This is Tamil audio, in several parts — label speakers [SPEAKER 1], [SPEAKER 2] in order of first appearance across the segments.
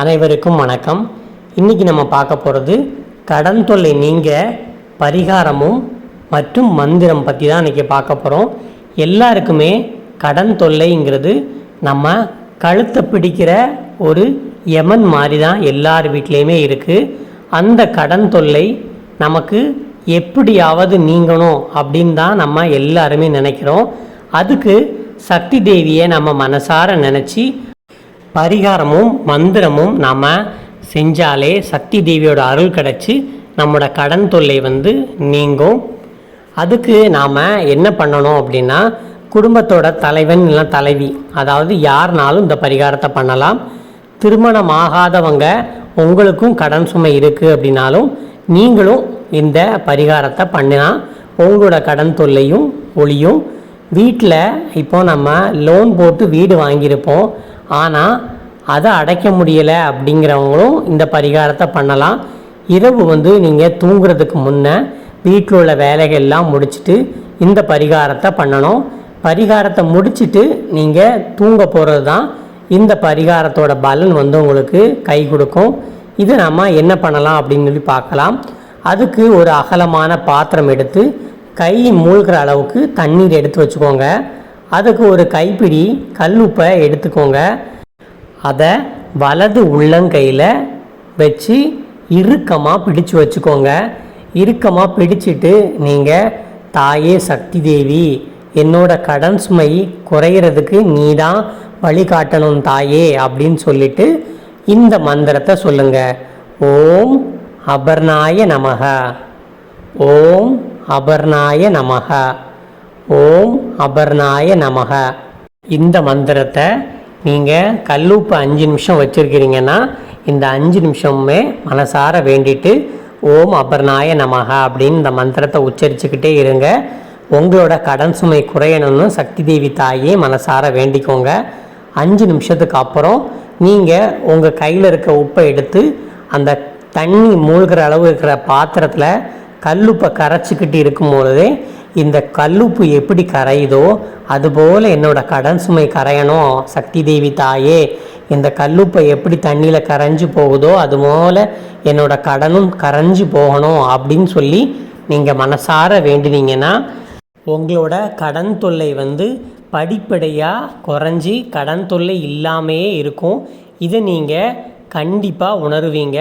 [SPEAKER 1] அனைவருக்கும் வணக்கம். இன்னைக்கு நம்ம பார்க்க போகிறது கடன் தொல்லை நீங்க பரிகாரமும் மற்றும் மந்திரம் பற்றி தான் இன்றைக்கி பார்க்க போகிறோம் எல்லாருக்குமே கடன் தொல்லைங்கிறது நம்ம கழுத்தை பிடிக்கிற ஒரு எமன் மாதிரி தான் எல்லார் வீட்லேயுமே இருக்குது அந்த கடன் தொல்லை நமக்கு எப்படியாவது நீங்கணும் அப்படின்னு தான் நம்ம எல்லாருமே நினைக்கிறோம். அதுக்கு சக்தி தேவியை நம்ம மனசார நினச்சி பரிகாரமும் மந்திரமும் நாம் செஞ்சாலே சக்தி தேவியோட அருள் கிடச்சி நம்மளோட கடன் தொல்லை வந்து நீங்கும். அதுக்கு நாம் என்ன பண்ணணும் அப்படின்னா குடும்பத்தோட தலைவன் இல்லை தலைவி அதாவது யாருனாலும் இந்த பரிகாரத்தை பண்ணலாம். திருமணம் ஆகாதவங்க உங்களுக்கும் கடன் சுமை இருக்குது அப்படின்னாலும் நீங்களும் இந்த பரிகாரத்தை பண்ணினா உங்களோட கடன் தொல்லையும் ஒளியும் வீட்டில் இப்போ நம்ம லோன் போட்டு வீடு வாங்கியிருப்போம். ஆனால் அதை அடைக்க முடியலை அப்படிங்கிறவங்களும் இந்த பரிகாரத்தை பண்ணலாம். இரவு வந்து நீங்கள் தூங்குறதுக்கு முன்னே வீட்டில் உள்ள வேலைகள்லாம் முடிச்சுட்டு இந்த பரிகாரத்தை பண்ணணும். பரிகாரத்தை முடிச்சுட்டு நீங்கள் தூங்க போகிறது தான் இந்த பரிகாரத்தோட பலன் வந்து உங்களுக்கு கை கொடுக்கும். இது நம்ம என்ன பண்ணலாம் அப்படின்னு சொல்லி பார்க்கலாம். அதுக்கு ஒரு அகலமான பாத்திரம் எடுத்து கை மூழ்கிற அளவுக்கு தண்ணீர் எடுத்து வச்சுக்கோங்க. அதுக்கு ஒரு கைப்பிடி கல்லுப்பை எடுத்துக்கோங்க. அதை வலது உள்ளங்கையில் வச்சு இறுக்கமாக பிடிச்சு வச்சுக்கோங்க. இறுக்கமாக பிடிச்சிட்டு நீங்கள் தாயே சக்தி தேவி என்னோட கடன் சுமை குறையிறதுக்கு நீ தான் வழிகாட்டணும் தாயே அப்படின்னு சொல்லிட்டு இந்த மந்திரத்தை சொல்லுங்கள் ஓம் அபர்ணாய நமக ஓம் அபர்ணாய நமக. ஓம் அபர்ணாய நமக. இந்த மந்திரத்தை நீங்கள் கல்லூப்பு அஞ்சு நிமிஷம் வச்சுருக்கிறீங்கன்னா இந்த அஞ்சு நிமிஷமுமே மனசார வேண்டிட்டு ஓம் அபர்ணாய நமக அப்படின்னு இந்த மந்திரத்தை உச்சரிச்சுக்கிட்டே இருங்க. உங்களோட கடன் சுமை குறையணும்னு சக்தி தேவி தாயே மனசார வேண்டிக்கோங்க. அஞ்சு நிமிஷத்துக்கு அப்புறம் நீங்கள் உங்கள் கையில் இருக்க உப்பை எடுத்து அந்த தண்ணி மூழ்கிற அளவு இருக்கிற பாத்திரத்தில் கல்லுப்பை கரைச்சிக்கிட்டு இருக்கும் பொழுதே இந்த கல்லுப்பு எப்படி கரையுதோ அதுபோல் என்னோட கடன் சுமை கரையணும். சக்தி தேவி தாயே இந்த கல்லுப்பை எப்படி தண்ணியில் கரைஞ்சி போகுதோ அது போல் என்னோடய கடனும் கரைஞ்சு போகணும் அப்படின்னு சொல்லி நீங்கள் மனசார வேண்டினீங்கன்னா உங்களோட கடன் தொல்லை வந்து படிப்படியாக குறைஞ்சி கடன் தொல்லை இல்லாமையே இருக்கும். இதை நீங்கள் கண்டிப்பாக உணருவீங்க.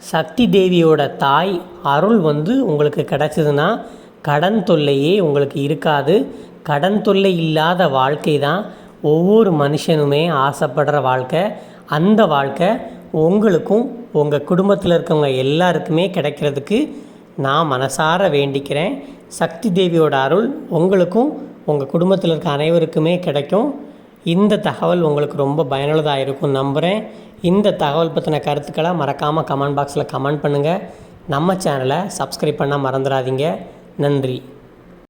[SPEAKER 1] சக்தி தேவியோட தாய் அருள் வந்து உங்களுக்கு கிடச்சிதுன்னா கடன் தொல்லையே உங்களுக்கு இருக்காது. கடன் தொல்லை இல்லாத வாழ்க்கை தான் ஒவ்வொரு மனுஷனுமே ஆசைப்படுற வாழ்க்கை. அந்த வாழ்க்கை உங்களுக்கும் உங்கள் குடும்பத்தில் இருக்கவங்க எல்லாருக்குமே கிடைக்கிறதுக்கு நான் மனசார வேண்டிக்கிறேன். சக்தி தேவியோட அருள் உங்களுக்கும் உங்கள் குடும்பத்தில் இருக்க அனைவருக்குமே கிடைக்கும். இந்த தகவல் உங்களுக்கு ரொம்ப பயனுள்ளதாக இருக்கும் நம்புகிறேன் இந்த தகவல் பற்றின கருத்துக்களை மறக்காமல் கமெண்ட் பாக்ஸில் கமெண்ட் பண்ணுங்கள் நம்ம சேனலை சப்ஸ்கிரைப் பண்ணால் மறந்துடாதீங்க. நன்றி.